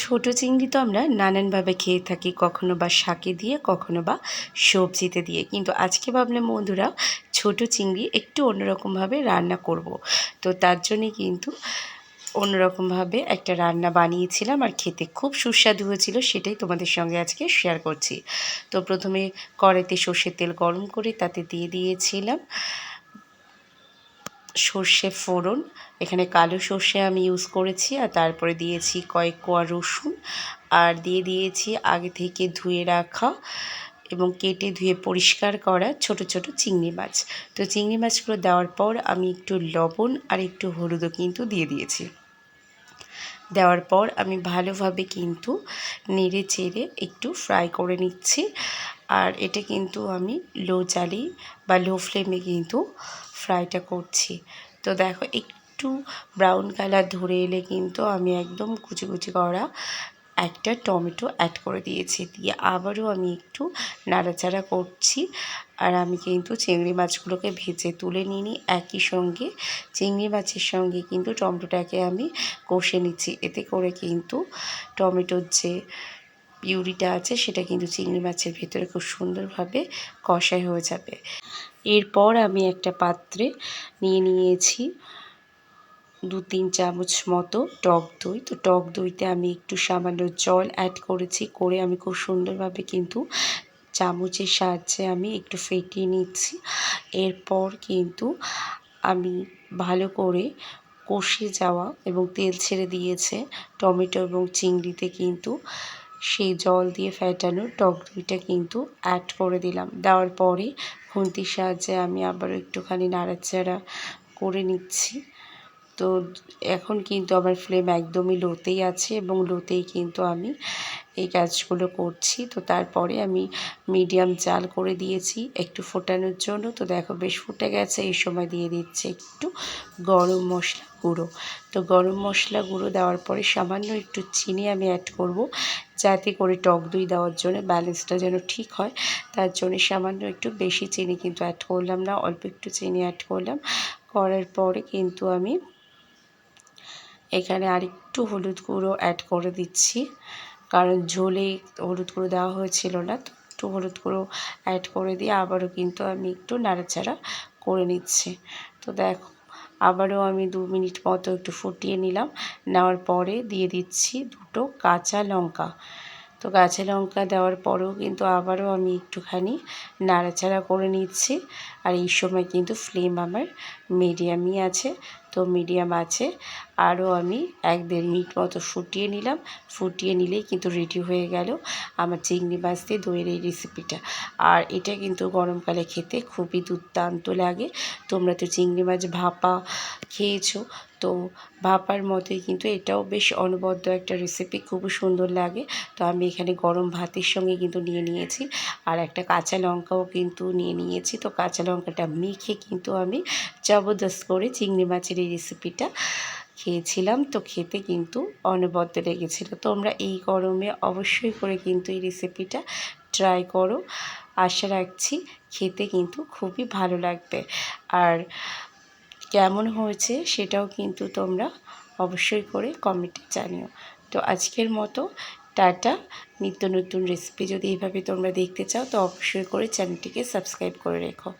ছোট চিংড়ি তো আমরা নানানভাবে খেয়ে থাকি, কখনো বা শাকে দিয়ে, কখনো বা সবজিতে দিয়ে। কিন্তু আজকে ভাবলাম বন্ধুরা, ছোট চিংড়ি একটু অন্যরকমভাবে রান্না করব। তো তার জন্যে কিন্তু অন্যরকমভাবে একটা রান্না বানিয়েছিলাম আর খেতে খুব সুস্বাদু হয়েছিল, সেটাই তোমাদের সঙ্গে আজকে শেয়ার করছি। তো প্রথমে কড়াইতে সর্ষের তেল গরম করে তাতে দিয়ে দিয়েছিলাম। সর্ষে ফোড়ন। এখানে কালো সর্ষে আমি ইউজ করেছি আর তারপরে দিয়েছি কয়েক কোয়া রসুন আর দিয়ে দিয়েছি আগে থেকে ধুয়ে রাখা এবং কেটে ধুয়ে পরিষ্কার করা ছোট ছোট চিংড়ি মাছ। তো চিংড়ি মাছগুলো দেওয়ার পর আমি একটু লবণ আর একটু হলুদও কিন্তু দিয়ে দিয়েছি। দেওয়ার পর আমি ভালোভাবে কিন্তু নেড়ে চেড়ে একটু ফ্রাই করে নিচ্ছি। আর এটা কিন্তু আমি লো জালি বা লো ফ্লেমে কিন্তু ফ্রাইটা করছি। তো দেখো, একটু ব্রাউন কালার ধরে এলে কিন্তু আমি একদম কুচি কুচি করা একটা টমেটো অ্যাড করে দিয়েছি। দিয়ে আবারও আমি একটু নাড়াচাড়া করছি আর আমি কিন্তু চিংড়ি মাছগুলোকে ভেজে তুলে নিই একই সঙ্গে চিংড়ি মাছের সঙ্গে কিন্তু টমেটোটাকে আমি কষে নিচ্ছি। এতে করে কিন্তু টমেটোর যে পিউরিটা আছে, সেটা কিন্তু চিংড়ি মাছের ভেতরে খুব সুন্দরভাবে কষাই হয়ে যাবে। এরপর আমি একটা পাত্রে নিয়ে নিয়েছি দু তিন চামচ মতো টক দই। তো টক দইতে আমি একটু সামান্য জল অ্যাড করেছি, করে আমি খুব সুন্দরভাবে কিন্তু চামচের সাহায্যে আমি একটু ফেটিয়ে নিচ্ছি। এরপর কিন্তু আমি ভালো করে কষে যাওয়া এবং তেল ছেড়ে দিয়েছে টমেটো এবং চিংড়িতে কিন্তু সেই জল দিয়ে ফেটানো টক দইটা কিন্তু অ্যাড করে দিলাম। দেওয়ার পরে খুন্তির সাহায্যে আমি আবারও একটুখানি নাড়াচাড়া করে নিচ্ছি। তো এখন কিন্তু আমার ফ্লেম একদমই লোতেই আছে এবং লোতেই কিন্তু আমি এই কাজগুলো করছি। তো তারপরে আমি মিডিয়াম জাল করে দিয়েছি একটু ফোটানোর জন্য। তো দেখো বেশ ফুটে গেছে, এই সময় দিয়ে দিচ্ছে একটু গরম মশলা গুঁড়ো। তো গরম মশলা গুঁড়ো দেওয়ার পরে সামান্য একটু চিনি আমি অ্যাড করব, যাতে করে টক দই দেওয়ার জন্য ব্যালেন্সটা যেন ঠিক হয়। তার জন্য সামান্য একটু বেশি চিনি কিন্তু অ্যাড করলাম না, অল্প একটু চিনি অ্যাড করলাম। করার পরে কিন্তু আমি এখানে আরেকটু হলুদ গুঁড়ো অ্যাড করে দিচ্ছি। কারণ ঝোলে হলুদ গুঁড়ো দেওয়া হয়েছিল না, তো একটু হলুদ গুঁড়ো অ্যাড করে দিয়ে আবারও কিন্তু আমি একটু নাড়াচাড়া করে নিচ্ছি। তো দেখো, আবারও আমি দু মিনিট মতো একটু ফুটিয়ে নিলাম। নেওয়ার পরে দিয়ে দিচ্ছি দুটো কাঁচা লঙ্কা। তো কাঁচা লঙ্কা দেওয়ার পরেও কিন্তু আবারও আমি একটুখানি নাড়াচাড়া করে নিচ্ছি। আর এই সময় কিন্তু ফ্লেম আমার মিডিয়ামই আছে। তো মিডিয়াম আছে। আরও আমি এক দেড় মিনিট মতো ফুটিয়ে নিলাম। ফুটিয়ে নিলেই কিন্তু রেডি হয়ে গেল আমার চিংড়ি মাছ দিয়ে দইয়ের এই রেসিপিটা আর এটা কিন্তু গরমকালে খেতে খুবই দুর্দান্ত লাগে। তোমরা তো চিংড়ি মাছ ভাপা খেয়েছো, তো ভাপার মতোই কিন্তু এটাও বেশ অনবদ্য একটা রেসিপি খুবই সুন্দর লাগে। তো আমি এখানে গরম ভাতের সঙ্গে কিন্তু নিয়ে নিয়েছি। আর একটা কাঁচা লঙ্কাও কিন্তু নিয়ে নিয়েছি। তো কাঁচা লঙ্কাটা মেখে কিন্তু আমি জবরদস্ত করে চিংড়ি মাছের এই রেসিপিটা খেয়েছিলাম। তো খেতে কিন্তু অনবদ্য লেগেছিলো। তোমরা এই গরমে অবশ্যই করে কিন্তু এই রেসিপিটা ট্রাই করো। আশা রাখছি খেতে কিন্তু খুবই ভালো লাগবে। আর কেমন হয়েছে সেটাও কিন্তু তোমরা অবশ্যই করে কমেন্টে জানিও। তো আজকের মতো টাটা। নিত্য নতুন রেসিপি যদি এইভাবে তোমরা দেখতে চাও তো অবশ্যই করে চ্যানেলটিকে সাবস্ক্রাইব করে রেখো।